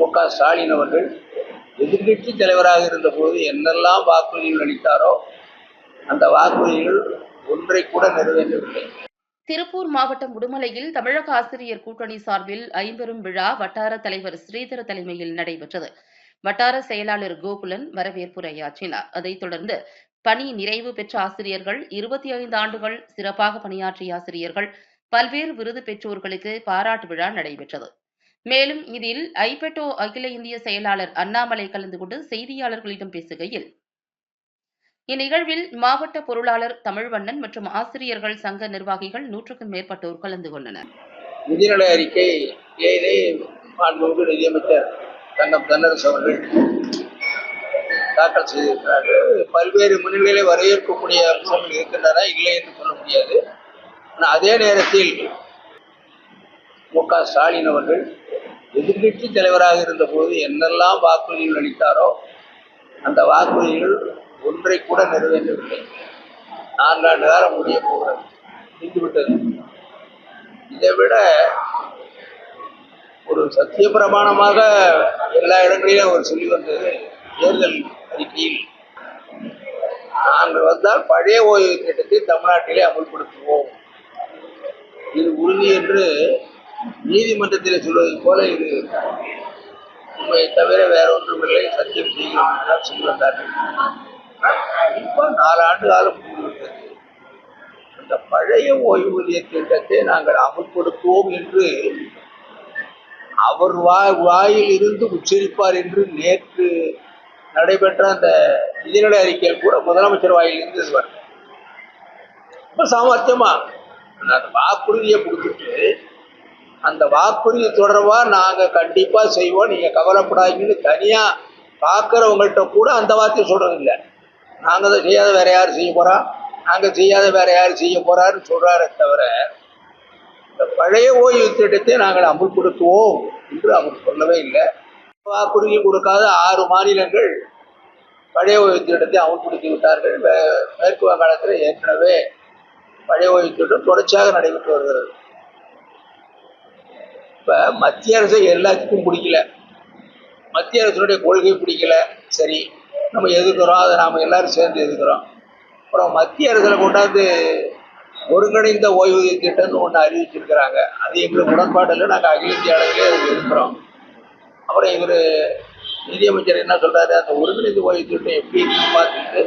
மு க ஸ்டாலின் அவர்கள் எதிர்கட்சி தலைவராக இருந்தபோது என்னெல்லாம் வாக்குறுதிகள் அளித்தாரோ அந்த வாக்குறுதிகள் ஒன்றை கூட நிறைவேற்றவில்லை. திருப்பூர் மாவட்டம் உடுமலையில் தமிழக ஆசிரியர் கூட்டணி சார்பில் ஐம்பெரும் விழா வட்டார தலைவர் ஸ்ரீதர தலைமையில் நடைபெற்றது. வட்டார செயலாளர் கோகுலன் வரவேற்புரையாற்றினார் அதைத் தொடர்ந்து பணி நிறைவு பெற்ற ஆசிரியர்கள் இருபத்தி ஐந்து ஆண்டுகள் சிறப்பாக பணியாற்றிய ஆசிரியர்கள் பல்வேறு விருது பெற்றோர்களுக்கு பாராட்டு விழா நடைபெற்றது. மேலும் இதில் ஐபெட்டோ அகில இந்திய செயலாளர் அண்ணாமலை கலந்து கொண்டு செய்தியாளர்களிடம் பேசுகையில் இந்நிகழ்வில் மாவட்ட பொருளாளர் தமிழ்வண்ணன் மற்றும் ஆசிரியர்கள் சங்க நிர்வாகிகள் நூற்றுக்கும் மேற்பட்டோர் கலந்து கொண்டனர். நிதிநிலை அறிக்கை மாண்புமிகு நிதியமைச்சர் தங்கம் தன்னரசு அவர்கள் தாக்கல் செய்திருக்கிறார்கள். பல்வேறு முன்னிலைகளை வரவேற்கக்கூடிய அம்சங்கள் இருக்கின்றன இல்லை என்று சொல்ல முடியாது. ஆனால் அதே நேரத்தில் மு க ஸ்டாலின் அவர்கள் எதிர்க்கட்சி தலைவராக இருந்தபோது என்னெல்லாம் வாக்குறுதிகள் அளித்தாரோ அந்த வாக்குறுதிகள் ஒன்றை கூட நிறைவேற்றவில்லை. நான்காண்டு காலம் முடிய போகிறது நின்றுவிட்டது இதை விட ஒரு சத்திய பிரமாணமாக எல்லா இடங்களிலும் அவர் சொல்லி வந்தது தேர்தல் அறிக்கையில். நாங்கள் வந்தால் பழைய ஓய்வு திட்டத்தை தமிழ்நாட்டிலே அமல்படுத்துவோம். இது உறுதி என்று நீதிமன்றத்தில் சொல்வது போல இது உண்மை தவிர வேற ஒன்றுமில்லை சத்தியம் செய்யலாம் என்றால் சொல்லி வந்தார்கள் இப்போ நாலு ஆண்டு காலம் முடிந்துவிட்டது அந்த பழைய ஓய்வூதிய திட்டத்தை நாங்கள் அமல்படுத்துவோம் என்று அவர் வாய் வாயில் இருந்து உச்சரிப்பார் என்று நேற்று நடைபெற்ற அந்த நிதிநிலை அறிக்கையில் கூட முதலமைச்சர் வாயிலிருந்து இருந்து ரொம்ப சாமர்த்தியமா? அந்த வாக்குறுதியை கொடுத்துட்டு அந்த வாக்குறுதி தொடர்பாக நாங்கள் கண்டிப்பாக செய்வோம். நீங்கள் கவலைப்படாதீங்கன்னு தனியாக பார்க்குறவங்கள்ட்ட கூட அந்த வார்த்தையை சொல்கிறதில்ல இல்லை தான் செய்யாத வேறு யார் செய்ய போகிறா நாங்கள் செய்யாத வேறு யார் செய்ய போகிறாருன்னு சொல்கிறாரே தவிர இந்த பழைய ஓய்வு திட்டத்தை நாங்கள் அமுல்படுத்துவோம் என்று அவர் சொல்லவே இல்லை. வாக்குறுதி கொடுக்காத ஆறு மாநிலங்கள் பழைய ஓய்வு திட்டத்தை அமுல்படுத்தி விட்டார்கள். மே- மேற்கு வங்காளத்தில் ஏற்கனவே பழைய ஓய்வு திட்டம் தொடர்ச்சியாக நடைபெற்று வருகிறது. இப்போ மத்திய அரசு எல்லாத்துக்கும் பிடிக்கல. மத்திய அரசுடைய கொள்கை பிடிக்கல. சரி நம்ம எதிர்க்கிறோம் அதை நாம் எல்லோரும் சேர்ந்து எதிர்க்கிறோம். அப்புறம் மத்திய அரசில் கொண்டாந்து ஒருங்கிணைந்த ஓய்வூதிய திட்டம்னு ஒன்று அறிவிச்சிருக்கிறாங்க. அது எங்களுக்கு உடன்பாடில் நாங்கள் அகில இந்திய அளவிலே அதுக்கு இருக்கிறோம் அப்புறம் இவர் நிதியமைச்சர் என்ன சொல்கிறாரு அந்த ஒருங்கிணைந்த ஓய்வு திட்டம் எப்படி இருக்குன்னு பார்த்துட்டு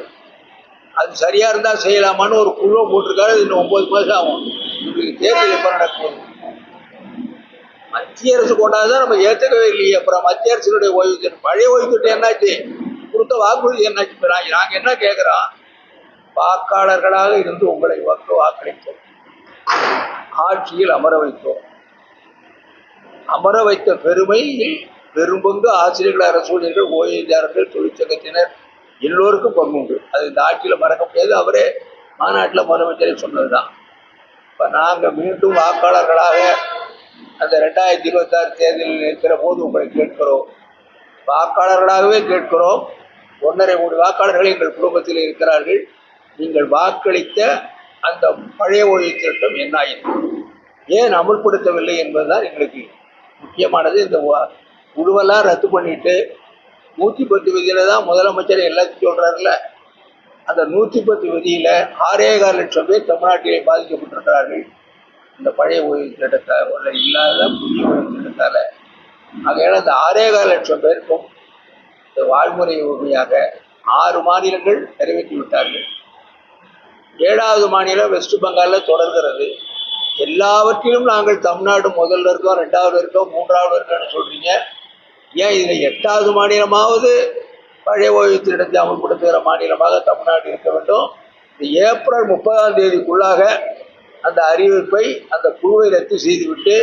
அது சரியாக இருந்தால் செய்யலாமான்னு ஒரு குழுவை போட்டிருக்காரு. இன்னும் ஒம்பது மாதம் ஆகும். இவங்களுக்கு தேர்தல் எப்போ நடக்கும் மத்திய அரசு கொண்டாதான் நம்ம ஏற்றுக்கவே இல்லையே. அப்புறம் மத்திய அரசினுடைய ஓய்வு பழைய ஓய்வு என்னாச்சு? கொடுத்த வாக்குறுதி என்னாச்சு? இப்ப நாங்கள் என்ன கேட்குறோம் வாக்காளர்களாக இருந்து உங்களை வாக்கு வாக்களித்தோம். ஆட்சியில் அமர வைத்தோம். அமர வைத்த பெருமை பெரும்பங்கு ஆசிரியர்கள் அரசூழியர்கள் ஓய்வூதியாளர்கள் தொழிற்சங்கத்தினர் எல்லோருக்கும் பங்கு உண்டு. அது இந்த ஆட்சியில் மறக்க முடியாது. அவரே மாநாட்டில் முதலமைச்சரே சொன்னதுதான். இப்போ நாங்கள் மீண்டும் வாக்காளர்களாக அந்த ரெண்டாயிரத்தி இருபத்தாறு தேர்தலில் இருக்கிற போது உங்களை கேட்கிறோம். வாக்காளர்களாகவே கேட்கிறோம். ஒன்றரை கோடி வாக்காளர்கள் எங்கள் குடும்பத்தில் இருக்கிறார்கள். நீங்கள் வாக்களித்த அந்த பழைய ஓய்வு திட்டம் என்ன ஆயிற்று? ஏன் அமுல்படுத்தவில்லை என்பதுதான் எங்களுக்கு முக்கியமானது. இந்த குழுவெல்லாம் ரத்து பண்ணிட்டு நூற்றி பத்து விதியில தான் முதலமைச்சர் எல்லாத்தையும் சொல்கிறார்ல அந்த நூற்றி பத்து விதியில ஆறே கால் லட்சம் பேர் தமிழ்நாட்டிலே பாதிக்கப்பட்டிருக்கிறார்கள். இந்த பழைய ஓய்வு திட்டத்தால் இல்லாத புதிய ஓய்வு திட்டத்தால் ஆகையால் அந்த ஆறே கால் லட்சம் பேருக்கும் இந்த வாழ்முறை உரிமையாக ஆறு மாநிலங்கள் நிறைவேற்றி விட்டார்கள். ஏழாவது மாநிலம் வெஸ்ட் பெங்காலில் தொடர்கிறது. எல்லாவற்றிலும் நாங்கள் தமிழ்நாடு முதல்ல இருக்கோம் ரெண்டாவது இருக்கோம் மூன்றாவது இருக்கோம்னு சொல்கிறீங்க ஏன் இதில் எட்டாவது மாநிலமாவது பழைய ஓய்வு திட்டத்தை அமல்படுத்துகிற மாநிலமாக தமிழ்நாடு இருக்க வேண்டும்? இந்த ஏப்ரல் முப்பதாம் தேதிக்குள்ளாக அந்த அறிவிப்பை அந்த குழுவை ரத்து செய்துவிட்டு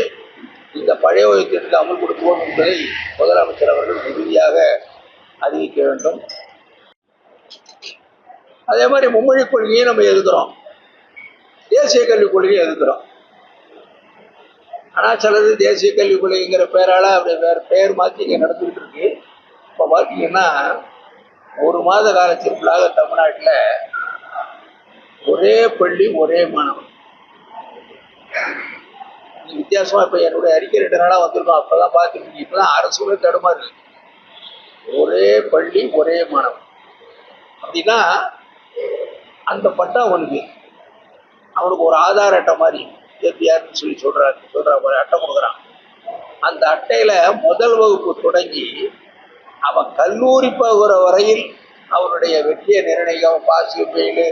இந்த பழைய ஓய்வு திட்டத்தை அமல்படுத்துவோம் என்பதை முதலமைச்சர் அவர்கள் உறுதியாக அறிவிக்க வேண்டும். அதே மாதிரி மும்மொழி கொள்கையை நம்ம எழுதுகிறோம் தேசிய கல்விக் கொள்கையை எழுதுகிறோம் ஆனால் சிலது தேசிய கல்விக் கொள்கைங்கிற பேரால அப்படி வேற பெயர் மாற்றி இங்கே நடந்துகிட்டு இருக்கு. இப்போ பார்த்தீங்கன்னா ஒரு மாத காலத்திற்குள்ளாக தமிழ்நாட்டில் ஒரே பள்ளி ஒரே மாணவன். வித்தியாசமா இப்ப என்னுடைய அறிக்கை ரெண்டு நாளா வந்திருக்கோம். அப்பதான் பார்த்துருக்கீங்க. இப்பதான் அரசுமே தடுமாறு ஒரே பள்ளி ஒரே மாணவன் அப்படின்னா அந்த பட்டம் அவனுக்கு. அவனுக்கு ஒரு ஆதார் அட்டை மாதிரி ஏபிஆர்னு சொல்லி சொல்றாரு சொல்ற ஒரு அட்டை கொடுக்குறான். அந்த அட்டையில முதல் வகுப்பு தொடங்கி அவன் கல்லூரி போகிற வரையில் அவனுடைய வெற்றியை நிர்ணயிக்க அவன் பாசிவ் ஃபெயிலு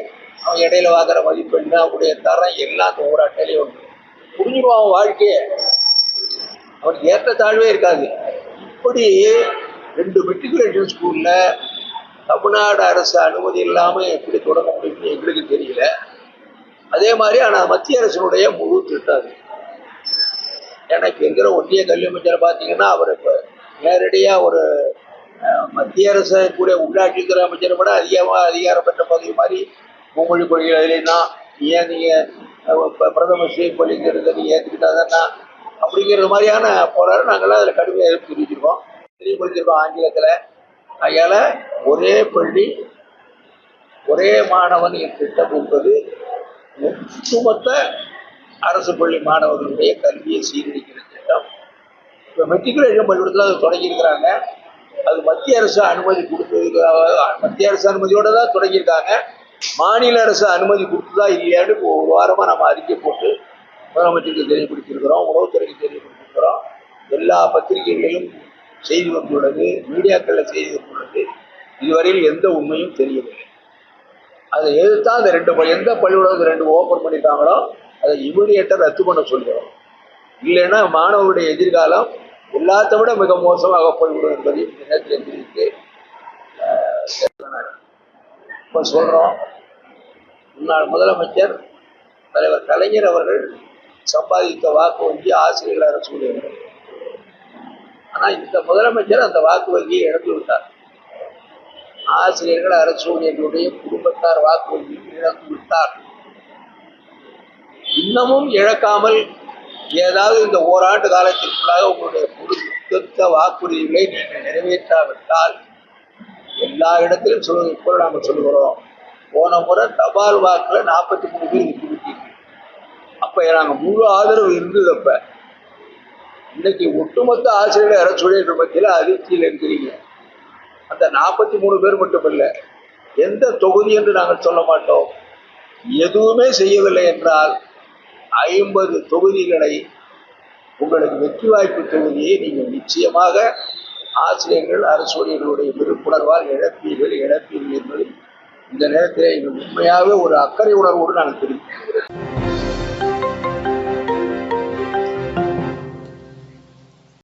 அவன் இடையில வாங்குற மதிப்பெண் அவனுடைய தரம் எல்லாம் அந்த ஒரு அட்டையிலையும் உண்டு புரிஞ்சிடுவான் அவன் வாழ்க்கையை. அவனுக்கு ஏற்ற தாழ்வே இருக்காது. இப்படி ரெண்டு மெட்ரிகுலேஷன் ஸ்கூல்ல தமிழ்நாடு அரசு அனுமதி இல்லாமல் எப்படி தொடங்க முடியும்னு எங்களுக்கு தெரியல. அதே மாதிரி ஆனா மத்திய அரசினுடைய முழு திட்டம் அது. எனக்கு இருக்கிற ஒன்றிய கல்வி அமைச்சரை பார்த்தீங்கன்னா அவர் இப்போ நேரடியாக ஒரு மத்திய அரசு கூட உள்ளாட்சித்துறை அமைச்சரை விட அதிகமாக அதிகாரம் பெற்ற பகுதி மாதிரி மும்மொழி கொள்கை அதிலாம் ஏன் நீங்கள் பிரதமர் ஸ்ரீ பள்ளிங்கிறத நீங்கள் ஏற்றுக்கிட்டாங்கன்னா அப்படிங்கிற மாதிரியான போராட நாங்கள்லாம் அதில் கடுமையாக எதிர்ப்பு தெரிவிச்சிருக்கோம். தெரியப்படுத்திருக்கோம் ஆங்கிலத்தில். அதனால் ஒரே பள்ளி ஒரே மாணவன் என் திட்டம் என்பது ஒட்டுமொத்த அரசு பள்ளி மாணவர்களுடைய கல்வியை சீர்திருக்கிற திட்டம். இப்போ மெட்ரிகுலேஷன் பள்ளிக்கூடத்தில் அதை தொடங்கியிருக்கிறாங்க. அது மத்திய அரசு அனுமதி கொடுத்ததுக்காக மத்திய அரசு அனுமதியோடு தான் தொடங்கியிருக்காங்க. மாநில அரசு அனுமதி கொடுத்ததா இல்லையான்னு ஒரு வாரமாக நம்ம அறிக்கை போட்டு முதலமைச்சருக்கு தெரியப்படுத்தியிருக்கிறோம் உளவுத்துறைக்கு தெரியப்படுத்தியிருக்கிறோம். எல்லா பத்திரிகைகளிலும் செய்தி வந்துள்ளது மீடியாக்களில் செய்தி வந்துள்ளது இதுவரையில் எந்த உண்மையும் தெரியவில்லை. அதை எதிர்த்தா அந்த ரெண்டு ப- எந்த பள்ளிக்கூடம் ரெண்டு ஓப்பன் பண்ணிட்டாங்களோ அதை இமீடியட்டாக ரத்து பண்ண சொல்கிறோம் இல்லைன்னா மாணவருடைய எதிர்காலம் எல்லாத்த விட மிக மோசமாக போய்விடும் என்பதை தெரிஞ்சிருக்கு நேரத்தில் தெரிவித்து இப்போ சொல்கிறோம் முன்னாள் முதலமைச்சர் தலைவர் கலைஞர் அவர்கள் சம்பாதித்த வாக்கு வங்கி ஆசிரியர்கள் அரசு ஊழியர்கள். ஆனால் இந்த முதலமைச்சர் அந்த வாக்கு வங்கியை இழந்து விட்டார். ஆசிரியர்கள் அரசு ஊழியர்களுடைய குடும்பத்தார் வாக்கு வங்கி இழந்து விட்டார். இன்னமும் இழக்காமல் ஏதாவது இந்த ஓராண்டு காலத்திற்குள்ளாக உங்களுடைய கொடுத்த வாக்குறுதிகளை நீங்கள் நிறைவேற்றாவிட்டால் எல்லா இடத்திலும் சொல்வது போல நாம் சொல்லுகிறோம். போன முறை தபால் வாக்கில் நாற்பத்தி மூணு பேர் வெற்றி அப்போ நாங்கள் முழு ஆதரவு இருந்தது அப்போ. இன்னைக்கு ஒட்டுமொத்த ஆசிரியர்கள் அரசு ஊழியர்கள் மத்தியில் அதிர்ச்சியில் இருக்கிறீங்க. அந்த நாற்பத்தி மூணு பேர் மட்டுமல்ல எந்த தொகுதி என்று நாங்கள் சொல்ல மாட்டோம். எதுவுமே செய்யவில்லை என்றால் ஐம்பது தொகுதிகளை உங்களுக்கு வெற்றி வாய்ப்பு தொகுதியை நீங்கள் நிச்சயமாக ஆசிரியர்கள் அரசு ஊழியர்களுடைய இழப்பீர்கள் இழப்பீர்கள் என்பது இந்த நேரத்தில் எங்கள் உண்மையாகவே ஒரு அக்கறை உணர்வோடு நான் தெரிவிக்கிறேன்.